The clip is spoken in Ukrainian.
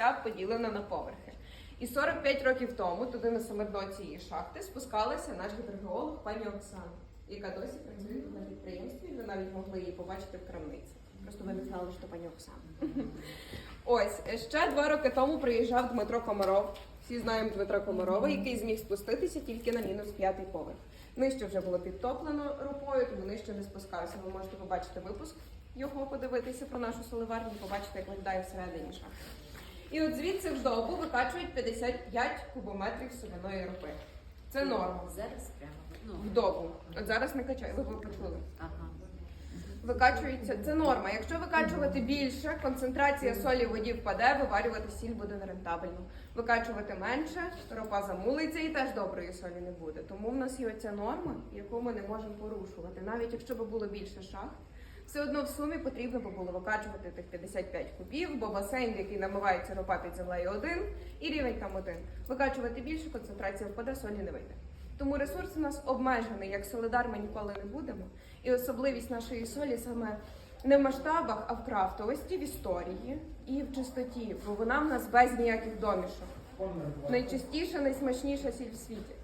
вся поділена на поверхи. І 45 років тому туди на саме дно цієї шахти спускалася наш гідрогеолог пані Оксана, яка досі працює на підприємстві. Ви навіть могли її побачити в крамниці. Просто ви не знали, що пані Оксана. Ось ще два роки тому приїжджав Дмитро Комаров. Всі знаємо Дмитра Комарова, який зміг спуститися тільки на мінус п'ятий поверх. Нижче вже було підтоплено рукою, тому нижче не спускався. Ви можете побачити випуск його, подивитися про нашу соливарню, побачити, як виглядає всередині шахти. І от звідси в добу викачують 55 кубометрів соляної ропи. Це норма. Зараз прямо. Ну, В добу. От зараз не качаю, ви ага. Викачується це норма. Якщо викачувати більше, концентрація солі в воді впаде, виварювати сіль буде нерентабельно. Викачувати менше, ропа замулиться і теж доброї солі не буде. Тому в нас є оця норма, яку ми не можемо порушувати. Навіть якщо б було більше шахт, все одно в сумі потрібно би було викачувати тих 55 кубів, бо басейн, який намивається ропа під землею один, і рівень там один. Викачувати більше, концентрація впаде, солі не вийде. Тому ресурс у нас обмежений, як солидар ми ніколи не будемо. І особливість нашої солі саме не в масштабах, а в крафтовості, в історії і в чистоті, бо вона в нас без ніяких домішок. Найчистіша, найсмачніша сіль в світі.